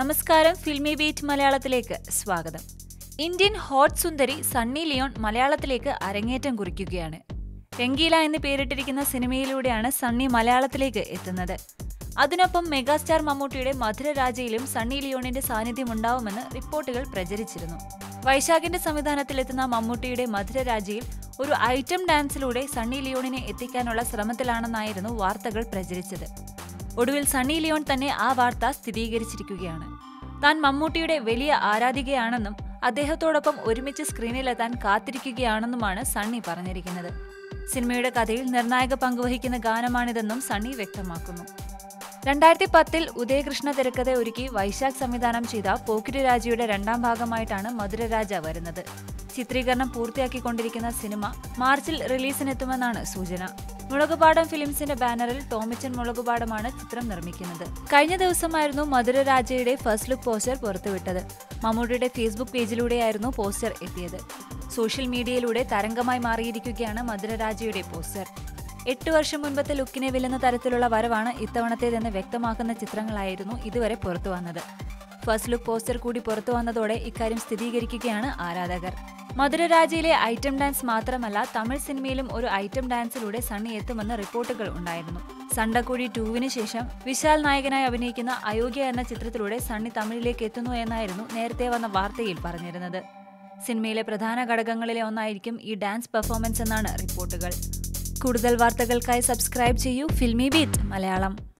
നമസ്കാരം filmy beat മലയാളത്തിലേക്ക് സ്വാഗതം. ഇന്ത്യൻ ഹോട്ട് സുന്ദരി സണ്ണി ലിയോൺ മലയാളത്തിലേക്ക് അരങ്ങേറ്റം കുറിക്കുകയാണ്. രംഗീല എന്ന് പേരിട്ടിരിക്കുന്ന സിനിമയിലൂടെയാണ് സണ്ണി മലയാളത്തിലേക്ക് എത്തുന്നത്. അതിനൊപ്പം മെഗാസ്റ്റാർ മമ്മൂട്ടിയുടെ മധുരരാജയിലും സണ്ണി ലിയോണിന്റെ സാന്നിധ്യം ഉണ്ടാവുമെന്ന് റിപ്പോർട്ടുകൾ പ്രചരിച്ചിരുന്നു. വൈശാഖിന്റെ സംവിധാനത്തിലെത്തുന്ന മമ്മൂട്ടിയുടെ മധുരരാജയിൽ ഒരു ഐറ്റം ഡാൻസിലൂടെ സണ്ണി ലിയോണിനെ എത്തിക്കാനുള്ള ശ്രമത്തിലാണെന്നായിരുന്നു വാർത്തകൾ പ്രചരിച്ചത്. ഒടുവിൽ സണ്ണി ലിയോൺ തന്നെ ആ വാർത്ത സ്ഥിരീകരിച്ചിരിക്കുകയാണ്. താൻ മമ്മൂട്ടിയുടെ വലിയ ആരാധികയാണെന്നും അദ്ദേഹത്തോടൊപ്പം ഒരുമിച്ച് സ്ക്രീനിലെത്താൻ കാത്തിരിക്കുകയാണെന്നുമാണ് സണ്ണി പറഞ്ഞിരിക്കുന്നത്. സിനിമയുടെ കഥയിൽ നിർണായക പങ്കുവഹിക്കുന്ന ഗാനമാണിതെന്നും സണ്ണി വ്യക്തമാക്കുന്നു. രണ്ടായിരത്തി പത്തിൽ ഉദയകൃഷ്ണ തിരക്കഥ ഒരുക്കി വൈശാഖ് സംവിധാനം ചെയ്ത പോക്കിരി രാജയുടെ രണ്ടാം ഭാഗമായിട്ടാണ് മധുരരാജ വരുന്നത്. ചിത്രീകരണം പൂർത്തിയാക്കിക്കൊണ്ടിരിക്കുന്ന സിനിമ മാർച്ചിൽ റിലീസിനെത്തുമെന്നാണ് സൂചന. മുളകുപാടം ഫിലിംസിന്റെ ബാനറിൽ ടോമിച്ചൻ മുളകുപാടമാണ് ചിത്രം നിർമ്മിക്കുന്നത്. കഴിഞ്ഞ ദിവസമായിരുന്നു മധുര രാജയുടെ ഫസ്റ്റ് ലുക്ക് പോസ്റ്റർ പുറത്തുവിട്ടത്. മമ്മൂട്ടിയുടെ ഫേസ്ബുക്ക് പേജിലൂടെയായിരുന്നു പോസ്റ്റർ എത്തിയത്. സോഷ്യൽ മീഡിയയിലൂടെ തരംഗമായി മാറിയിരിക്കുകയാണ് മധുര രാജയുടെ പോസ്റ്റർ. എട്ട് വർഷം മുൻപത്തെ ലുക്കിനെ വില്ലുന്ന തരത്തിലുള്ള വരവാണ് ഇത്തവണത്തേതെന്ന് വ്യക്തമാക്കുന്ന ചിത്രങ്ങളായിരുന്നു ഇതുവരെ പുറത്തു വന്നത് ഫസ്റ്റ് ലുക്ക് പോസ്റ്റർ കൂടി പുറത്തു വന്നതോടെ ഇക്കാര്യം സ്ഥിരീകരിക്കുകയാണ് ആരാധകർ. മധുരരാജയിലെ ഐറ്റം ഡാൻസ് മാത്രമല്ല തമിഴ് സിനിമയിലും ഒരു ഐറ്റം ഡാൻസിലൂടെ സണ്ണി എത്തുമെന്ന് റിപ്പോർട്ടുകൾ ഉണ്ടായിരുന്നു. സണ്ടക്കുഴി ടൂവിന് ശേഷം വിശാൽ നായകനായി അഭിനയിക്കുന്ന അയോഗ്യ എന്ന ചിത്രത്തിലൂടെ സണ്ണി തമിഴിലേക്ക് എത്തുന്നു എന്നായിരുന്നു നേരത്തെ വന്ന വാർത്തയിൽ പറഞ്ഞിരുന്നത്. സിനിമയിലെ പ്രധാന ഘടകങ്ങളിലെ ഒന്നായിരിക്കും ഈ ഡാൻസ് പെർഫോമൻസ് എന്നാണ് റിപ്പോർട്ടുകൾ. കൂടുതൽ വാർത്തകൾക്കായി സബ്സ്ക്രൈബ് ചെയ്യൂ ഫിൽമി ബീറ്റ് മലയാളം.